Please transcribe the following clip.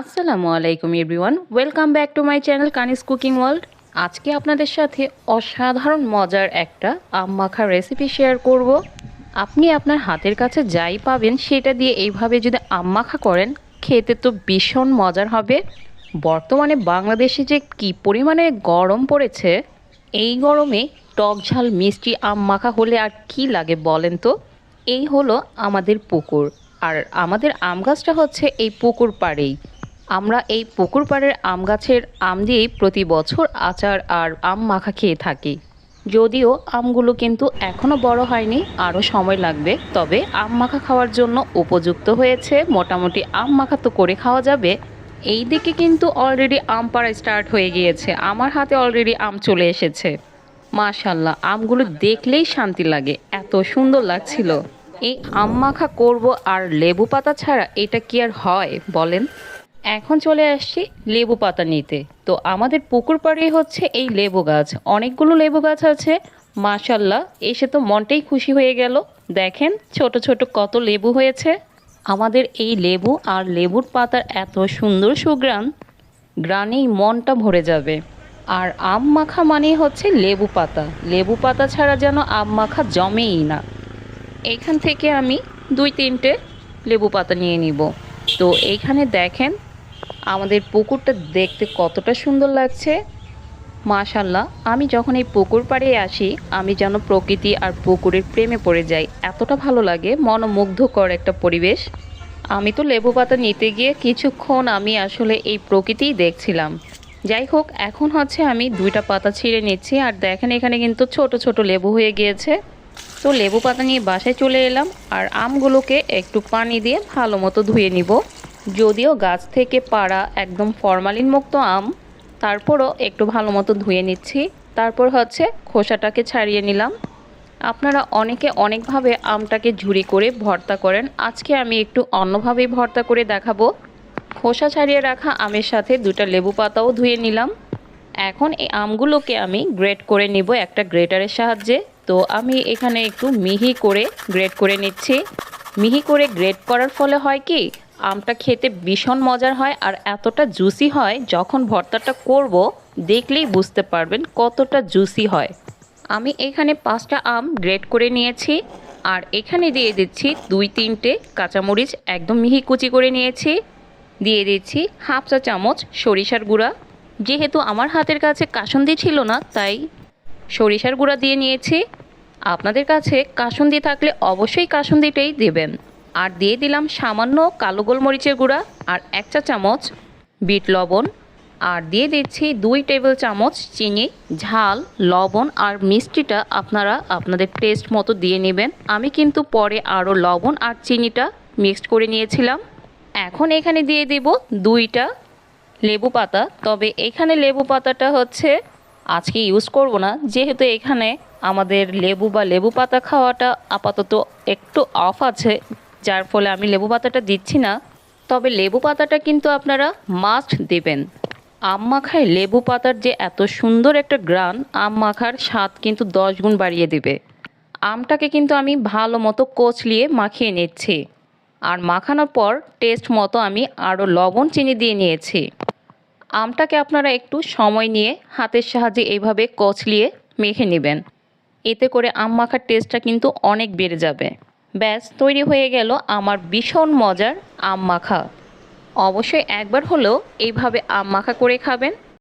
আসসালামু আলাইকুম everyone welcome back to my channel Kanis cooking world আজকে আপনাদের সাথে অসাধারণ মজার একটা আম মাখা রেসিপি শেয়ার করব। আপনি আপনার হাতের কাছে যাই পাবেন, সেটা দিয়ে এইভাবে যদি আম মাখা করেন, খেতে তো ভীষণ মজার হবে। বর্তমানে বাংলাদেশে যে কী পরিমাণে গরম পড়েছে, এই গরমে টক ঝাল মিষ্টি আম মাখা হলে আর কি লাগে বলেন তো? এই হলো আমাদের পুকুর। আর আমাদের আম গাছটা হচ্ছে এই পুকুর পাড়েই। আমরা এই পুকুর পাড়ের আম গাছের আম দিয়েই প্রতি বছর আচার আর আম মাখা খেয়ে থাকি। যদিও আমগুলো কিন্তু এখনও বড় হয়নি, আরও সময় লাগবে। তবে আম মাখা খাওয়ার জন্য উপযুক্ত হয়েছে, মোটামুটি আম মাখা তো করে খাওয়া যাবে। এই দিকে কিন্তু অলরেডি আম পাড়া স্টার্ট হয়ে গিয়েছে। আমার হাতে অলরেডি আম চলে এসেছে। মাশাল্লাহ আমগুলো দেখলেই শান্তি লাগে। এত সুন্দর লাগছিল। এই আম মাখা করব আর লেবু পাতা ছাড়া এটা কি আর হয়, বলেন? এখন চলে আসছি লেবু পাতা নিতে। তো আমাদের পুকুর পাড়েই হচ্ছে এই লেবু গাছ। অনেকগুলো লেবু গাছ আছে মাশাল্লাহ এসে তো মনটাই খুশি হয়ে গেল। দেখেন ছোট ছোট কত লেবু হয়েছে। আমাদের এই লেবু আর লেবুর পাতার এত সুন্দর সুগ্রাণ গ্রানেই মনটা ভরে যাবে। আর আম মাখা মানেই হচ্ছে লেবু পাতা। লেবু পাতা ছাড়া যেন আম মাখা জমেই না। এখান থেকে আমি দুই তিনটে লেবু পাতা নিয়ে নিব। তো এইখানে দেখেন আমাদের পুকুরটা দেখতে কতটা সুন্দর লাগছে। মাশাল্লাহ আমি যখন এই পুকুর পাড়ে আসি, আমি যেন প্রকৃতি আর পুকুরের প্রেমে পড়ে যাই। এতটা ভালো লাগে, মনোমুগ্ধকর একটা পরিবেশ। আমি তো লেবু পাতা নিতে গিয়ে কিছুক্ষণ আমি আসলে এই প্রকৃতিই দেখছিলাম। যাই হোক, এখন হচ্ছে আমি দুইটা পাতা ছিঁড়ে নিচ্ছি, আর দেখেন এখানে কিন্তু ছোট ছোট লেবু হয়ে গিয়েছে। তো লেবু পাতা নিয়ে বাসায় চলে এলাম, আর আমগুলোকে একটু পানি দিয়ে ভালো মতো ধুয়ে নিব। যদিও গাছ থেকে পাড়া একদম ফরমালিন মুক্ত আম, তারপরও একটু ভালো মতো ধুয়ে নিচ্ছি। তারপর হচ্ছে খোসাটাকে ছাড়িয়ে নিলাম। আপনারা অনেকে অনেকভাবে আমটাকে ঝুরি করে ভর্তা করেন। আজকে আমি একটু অন্যভাবেই ভর্তা করে দেখাবো। খোসা ছাড়িয়ে রাখা আমের সাথে দুটা লেবু পাতাও ধুয়ে নিলাম। এখন এই আমগুলোকে আমি গ্রেট করে নিব একটা গ্রেটারের সাহায্যে। তো আমি এখানে একটু মিহি করে গ্রেট করে নিচ্ছি। মিহি করে গ্রেট করার ফলে হয় কি আমটা খেতে ভীষণ মজার হয় আর এতটা জুসি হয়, যখন ভর্তাটা করব, দেখলেই বুঝতে পারবেন কতটা জুসি হয়। আমি এখানে পাঁচটা আম গ্রেট করে নিয়েছি আর এখানে দিয়ে দিচ্ছি দুই তিনটে কাঁচামরিচ একদম মিহি কুচি করে নিয়েছি। দিয়ে দিচ্ছি হাফ চা চামচ সরিষার গুঁড়া। যেহেতু আমার হাতের কাছে কাসুন্দি ছিল না, তাই সরিষার গুঁড়া দিয়ে নিয়েছি। আপনাদের কাছে কাসুন্দি থাকলে অবশ্যই কাসুন্দিটাই দেবেন। আর দিয়ে দিলাম সামান্য কালো গোলমরিচের গুঁড়া আর এক চা চামচ বিট লবণ। আর দিয়ে দিচ্ছি দুই টেবিল চামচ চিনি, ঝাল, লবণ আর মিষ্টিটা আপনারা আপনাদের টেস্ট মতো দিয়ে নেবেন। আমি কিন্তু পরে আরও লবণ আর চিনিটা মিক্সড করে নিয়েছিলাম। এখন এখানে দিয়ে দিব দুইটা লেবু পাতা। তবে এখানে লেবু পাতাটা হচ্ছে আজকে ইউজ করব না। যেহেতু এখানে আমাদের লেবু বা লেবু পাতা খাওয়াটা আপাতত একটু অফ আছে যার ফলে আমি লেবু পাতাটা দিচ্ছি না, তবে লেবু পাতাটা কিন্তু আপনারা মাস্ট দেবেন। আম মাখায় লেবু পাতার যে এত সুন্দর একটা গ্রান, আম মাখার স্বাদ কিন্তু দশ গুণ বাড়িয়ে দেবে। আমটাকে কিন্তু আমি ভালো মতো কচলিয়ে মাখিয়ে নিচ্ছি। আর মাখানোর পর টেস্ট মতো আমি আরও লবণ, চিনি দিয়ে নিয়েছি। আমটাকে আপনারা একটু সময় নিয়ে হাতের সাহায্যে এইভাবে কচলিয়ে মেখে নেবেন। এতে করে আম মাখার টেস্টটা কিন্তু অনেক বেড়ে যাবে। ব্যাস, তৈরি হয়ে গেল আমার ভীষণ মজার আম মাখা। অবশ্যই একবার হলেও এইভাবে আম মাখা করে খাবেন।